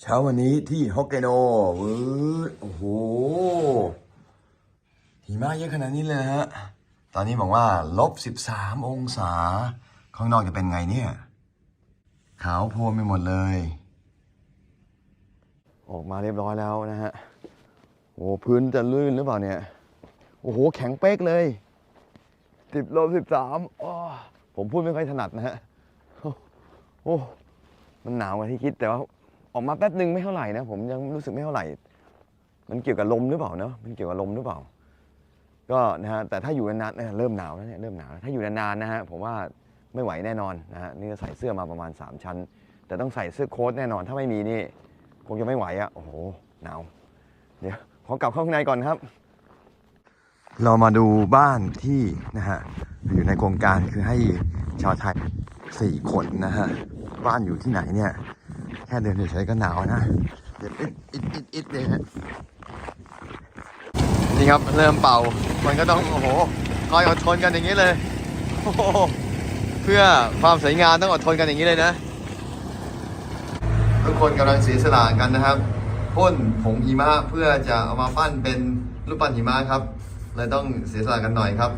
เช้าวันนี้ที่ฮอกไกโดวืดโอ้โหหิมะเยอะขนาดนี้เลยนะฮะ ตอนนี้บอกว่าลบสิบสามองศา ข้างนอกจะเป็นไงเนี่ย ขาวโพลนไปหมดเลย ออกมาเรียบร้อยแล้วนะฮะ โอ้พื้นจะลื่นหรือเปล่าเนี่ย โอ้โห แข็งเป๊กเลยสิบลบสิบสามผมพูดไม่ค่อยถนัดนะฮะ โอ้ มันหนาวกว่าที่คิดแต่ว่า ออกมาแป๊บหนึ่งไม่เท่าไหร่นะผมยังรู้สึกไม่เท่าไหร่ มันเกี่ยวกับลมหรือเปล่าเนาะมันเกี่ยวกับลมหรือเปล่า ก็นะฮะแต่ถ้าอยู่นานๆเนี่ยเริ่มหนาวแล้วเนี่ยเริ่มหนาวแล้วถ้าอยู่นานๆนะฮะผมว่าไม่ไหวแน่นอนนะฮะนี่ใส่เสื้อมาประมาณ 3 ชั้น แต่ต้องใส่เสื้อโค้ทแน่นอนถ้าไม่มีนี่คงจะไม่ไหวอะโอ้โหหนาวเดี๋ยวขอกลับเข้าข้างในก่อนครับ เรามาดูบ้านที่นะฮะอยู่ในโครงการคือให้ชาวไทยสี่คนนะฮะบ้านอยู่ที่ไหนเนี่ย แค่เดินเฉยๆก็หนาวนะเดี๋ยวอิดอิดอิดอิดเลยฮะนี่ครับเริ่มเป่า มันก็ต้องโอ้โหคอยอดทนกันอย่างนี้เลยโอ้โหเพื่อความสวยงามต้องอดทนกันอย่างนี้เลยนะ ทุกคนกำลังเสียสละกันนะครับพ่นผงหิมะเพื่อจะเอามาปั้นเป็นรูปปั้นหิมะครับเลยต้องเสียสละกันหน่อยครับ